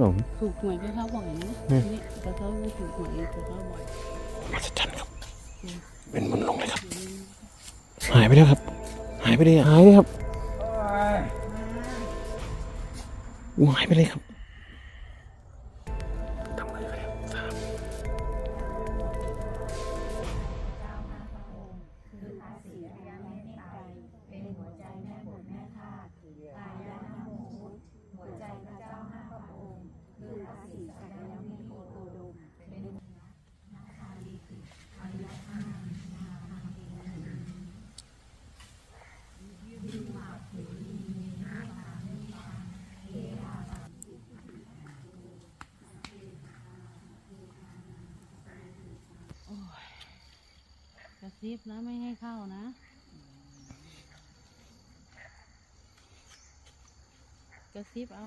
ผมถูกหวยก็เข้าบ่อยนะอืมนี่แต่เขาไม่ถูกหวยก็เข้าบ่อยมาสัจจันครับ เป็นมันลงเลยครับ หายไปแล้วครับ หายไปเลยอะหายเลยครับอู้หายไปเลยครับ ซิบนะไม่ให้เข้านะกระซิบเอา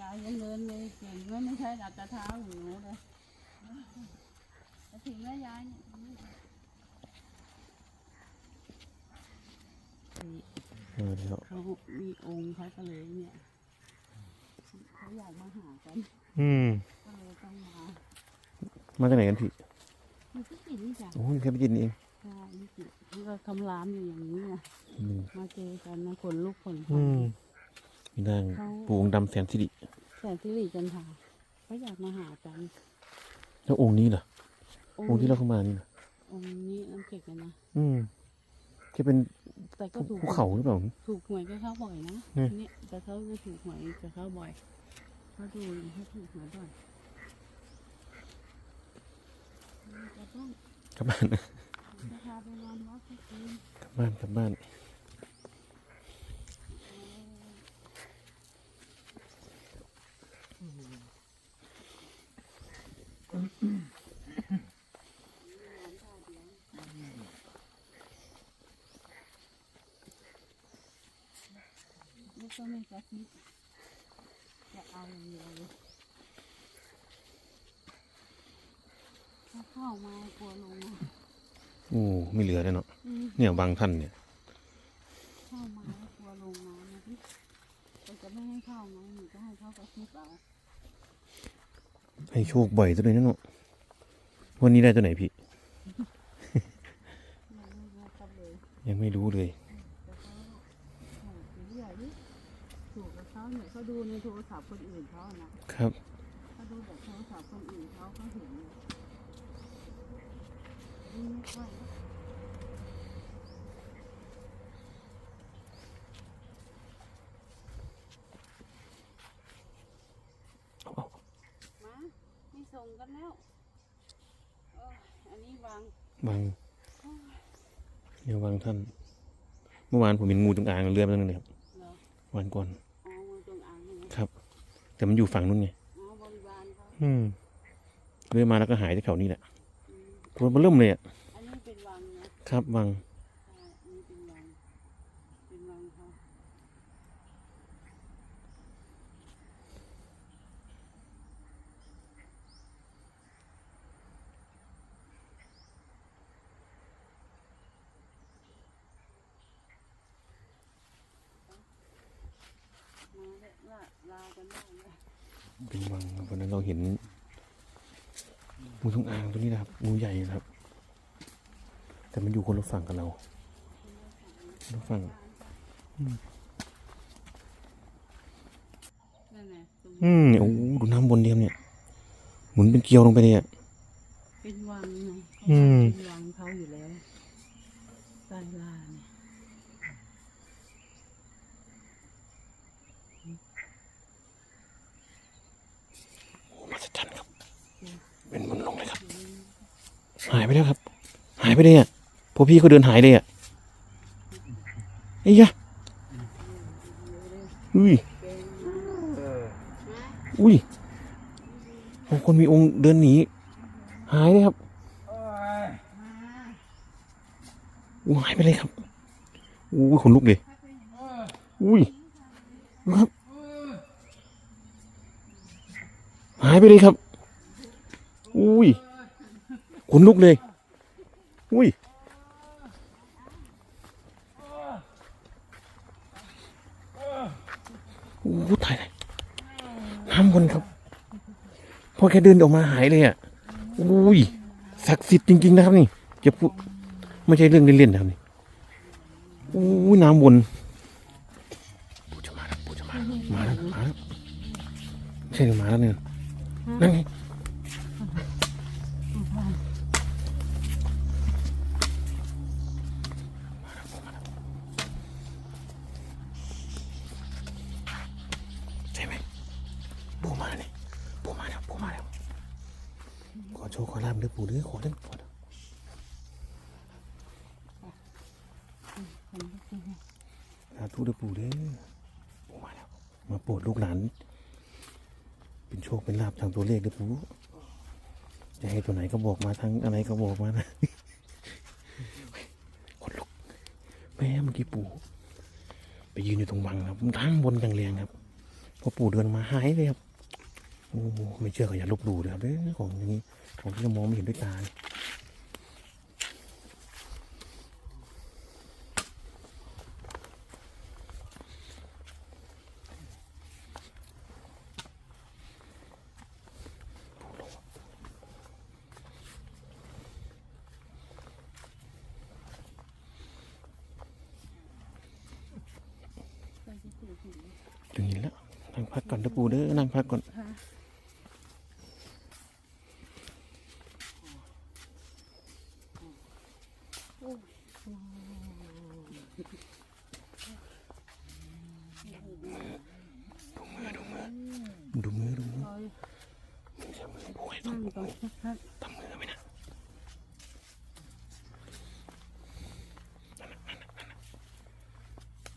ยายยังเดินเลยเก่งไม่ไม่ใช่ดัดกระเท้าหนูเลยถึงแล้วยายเนี่ย เออเดี๋ยวเขามีองค์เขาก็เลยเนี่ยเขาอยากมาหากันอืมก็เลยต้องมามาจากไหนกันพี่มันก็กินนี่จ้ะโอ้ยแค่ไปกินเองใช่นี่กินนี่ก็คำรามอยู่อย่างนี้ไงอืมมาเจอกันนะขนลุกขนพอือง มมีนางปูองค์ดำแสนสิริแสนสิริจันทราเขาอยากมาหากันแล้วองค์นี้เหรอองค์ที่เราเข้ามานี่เหรอองค์นี้น้ำเก็กกันนะอืม ที่เป็นแต่ก็ถูกภูเขาหรือเปล่า ถูกหวยก็เข้าบ่อยนะนี่เนี่ยแต่เขาไม่ถูกหวยจะเข้าบ่อยเขาดูเขาถูกหวยบ่อยจะต้องกลับบ้านจะพาไปนอนวัดสักคืนกลับบ้านกลับบ้าน แล้ว ก็ไม่กระซิบจะเอาอย่างเดียวเลยถ้าเข้ามากลัวลงมาโอ้ไม่เหลือแล้วเนาะอืมเนี่ยบางท่านเนี่ย เข้ามาแล้วกลัวลงน้ำนะพี่แต่จะไม่ให้เข้าไงหนูจะให้เข้ากระซิบเอาให้โชคบ่อยซะเลยนะเนาะวันนี้ได้ตัวไหนพี่ยังไม่รู้กันเลยยังไม่รู้เลย แต่เขาโอ้โหเรื่อยดิถูกกับ เขาเนี่ยเขาดูในโทรศัพท์คนอื่นเขาอะนะครับ เขาดูแบบโทรศัพท์คนอื่นเขาเขาเห็นเนี่ยนี่ไม่ค่อยเอาเอามาไม่ส่งกันแล้วเอออันนี้วางบางเนี่ยบางท่าน เมื่อวานผมเห็นงูจงอางเรือมาตั้งนึงเลยครับเหรอวันก่อน แต่มันอยู่ฝั่งนู้นไงอ๋อบริวารเขาอืมเรือมาแล้วก็หายจากเขานี่แหละอืมตัวมันเริ่มเลยอะอันนี้เป็นวังนะครับวัง ใช่อันนี้เป็นวังเป็นวังเขามาเลยลาลากันได้เลย เป็นวังวันนั้นเราเห็นงูจงอางตัวนี้นะครับงูใหญ่นะครับ แต่มันอยู่คนละฝั่งกับเราคนละฝั่งนั่นไงตรงอืมเนี่ยโอ้โหดูน้ำบนเดียมเนี่ยหมุนเป็นเกลียวลงไปเลยอะเป็นวังไงอืมเป็นวังเขาอยู่แล้วใต้ลาเนี่ย โอ้มาสัจจันครับ เป็นมันลงเลยครับ หายไปแล้วครับ หายไปเลยอะพอพี่เขาเดินหายเลยอะไอ้ยะอุ้ยอุ้ยบางคนมีองค์เดินหนีหายเลยครับอู้หายไปเลยครับอู้ขนลุกเลยอุ้ยครับหายไปเลยครับ อุ้ย ขนลุกเลย อุ้ย โอ้โหตายเลยน้ำวนครับ พอแค่เดินออกมาหายเลยอะ อุ้ย ศักดิ์สิทธิ์จริง ๆ นะครับนี่จะพูดไม่ใช่เรื่องเล่นๆนะครับนี่อุ้ยน้ำวนปูจะมาแล้วปูจะมาแล้วมาแล้ว มาแล้วไม่ใช่หรือมาแล้วเนี่ยนั่นไงใช่ไหมปูมาเนี่ยปูมาแล้วปูมาแล้ว ขอโชว์ขอลาบเด้อปู่เด้อขอเด้อขอเด้อ สาธุเด้อปู่เด้อปู่มาแล้วมาโปรดลูกหลาน เป็นโชคเป็นลาบทางตัวเลขเด้อปู่จะให้ตัวไหนก็บอกมาทางอะไรก็บอกมานะคนลุกแม่เมื่อกี้ปู่ไปยืนอยู่ตรงบังครับทางบนอย่างแรงครับพอปู่เดินมาหายเลยครับโอ้ไม่เชื่อก็อย่าลบหลู่เลยครับเด้อของอย่างนี้ของที่เรามองไม่เห็นด้วยตาเนี่ย ถึงเห็นแล้วนั่งพักก่อนนะปูเด้อนั่งพักก่อนดูมือดูมือเสียมือปูให้ต้องนั่งก่อนสักพักทำมือไหมนะ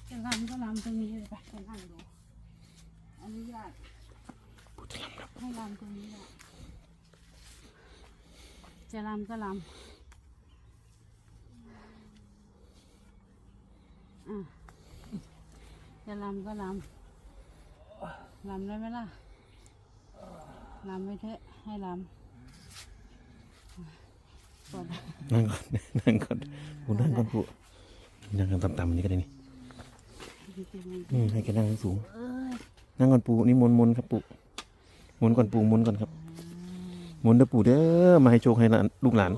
จะรำก็รำตรงนี้เลยไปไปนั่งดูอนุญาต ปูจะลำครับ ให้รำตรงนี้แหละ จะรำก็รำอะจะรำก็รำรำได้ไหมล่ะรำไม่เถอะให้รำปวดนั่งก่อนนั่งก่อนปูนั่งก่อนปูนั่งกันต่ำๆนี่ก็ได้นี่อืมให้แกนั่งสูงเอ้ยๆนั่งก่อนปูนี่มนมนๆครับปูมนก่อนปูมนก่อนครับ มนเด้อปูเด้อมาให้โชคให้ลูกหลาน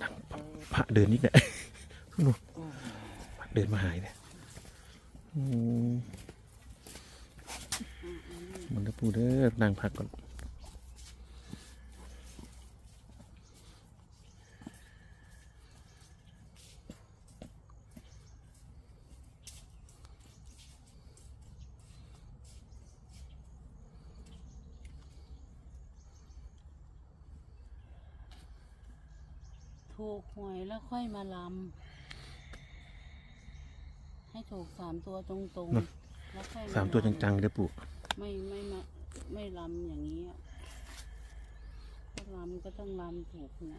นั่งพระเดินนิดเนี่ยนู่นเดินมาหายเนี่ยมมันเด้อปูเด้อนั่งพักก่อน ถูกหวยแล้วค่อยมาลำให้ถูกสามตัวตรงนะๆแล้วค่อยสามตัวจังๆเด้อปูๆไม่ไม่มาไม่ลำอย่างนี้อะถ้าลำก็ต้องลำถูกหว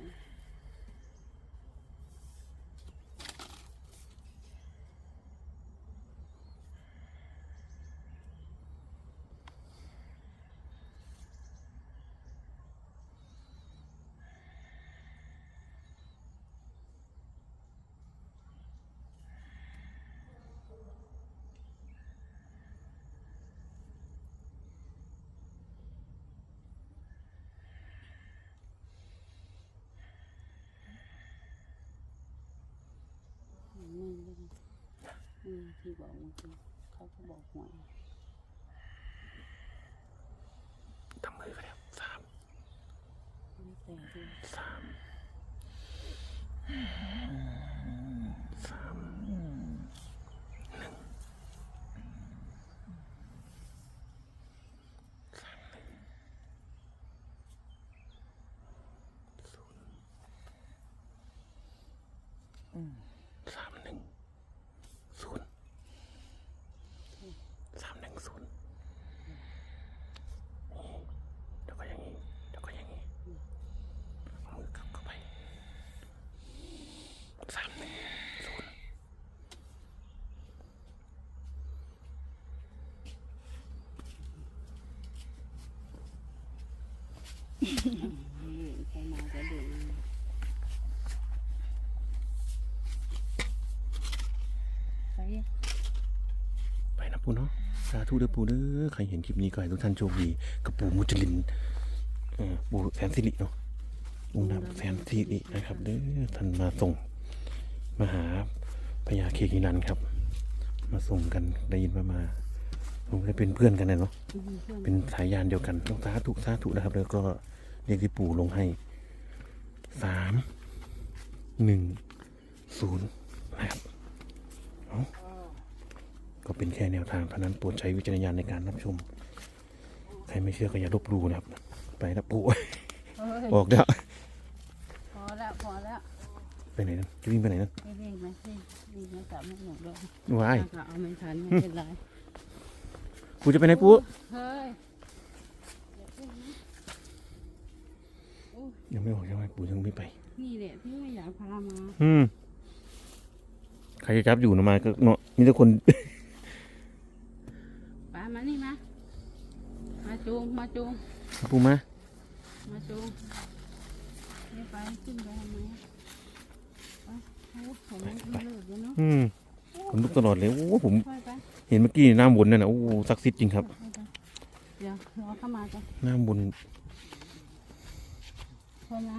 ที่บอกเมื่อกี้เขาก็บอกหวยทำมือกันแล้วสามไม่แต่ด้วยสามสามสามหนึ่งศูนย์สามหนึ่งศูนย์เดี๋ยวก็อย่างนี้เดี๋ยวก็อย่างนี้เอามือกลับเข้าไปสามหนึ่ง ใครมาจะดึง ไปนะปูเนาะสาธุเด้อปูเด้อใครเห็นคลิปนี้ก็ให้ทุกท่านโชคดีกับปูมุจลินเออปูแสนสิริเนาะองค์ดำแสนสิรินะครับเด้อท่านมาส่งมาหาพญาเคกินันครับ มาส่งกันได้ยินว่ามาผมได้เป็นเพื่อนกันนะเนาะเพื่อนเป็นสายยานเดียวกันต้องสาธุสาธุนะครับ แล้วก็ เรียกที่ปู่ลงให้สามหนึ่งศูนย์นะครับเอาก็เป็นแค่แนวทางเท่านั้นโปรดใช้วิจารณญาณในการรับชม ใครไม่เชื่อก็อย่าลบหลู่นะครับ ไปนะปู่เอ้ยออกแล้วพอแล้วพอแล้วไปไหนนั่นจะวิ่งไปไหนนั่นไม่วิ่งไหมวิ่งวิ่งไม่กลับไม่หนุกด้วยว้ายถ้าเอาไม่ทันไม่เป็นไรปู่จะไปไหนปู่เฮ้ย ยังไม่ออกใช่ไหมปู่ยังไม่ไป นี่แหละที่ไม่อยากพามา อืม ใครจะจับอยู่นะมาก็เนาะมีแต่คน ป้ามานี่มา มาจูง มาจูง ปู่มา มาจูงนี่ไปขึ้นไปทำไมอะไปโอ้ผมไม่เลิกแล้วเนาะอืมผมลุกตลอดเลย โอ้ผมค่อยไปเห็นเมื่อกี้น้ำวนนั่นนะโอ้ศักดิ์สิทธิ์จริงครับ ค่อยไปเดี๋ยวรอเข้ามาจ้ะน้ำวนพอน้ำ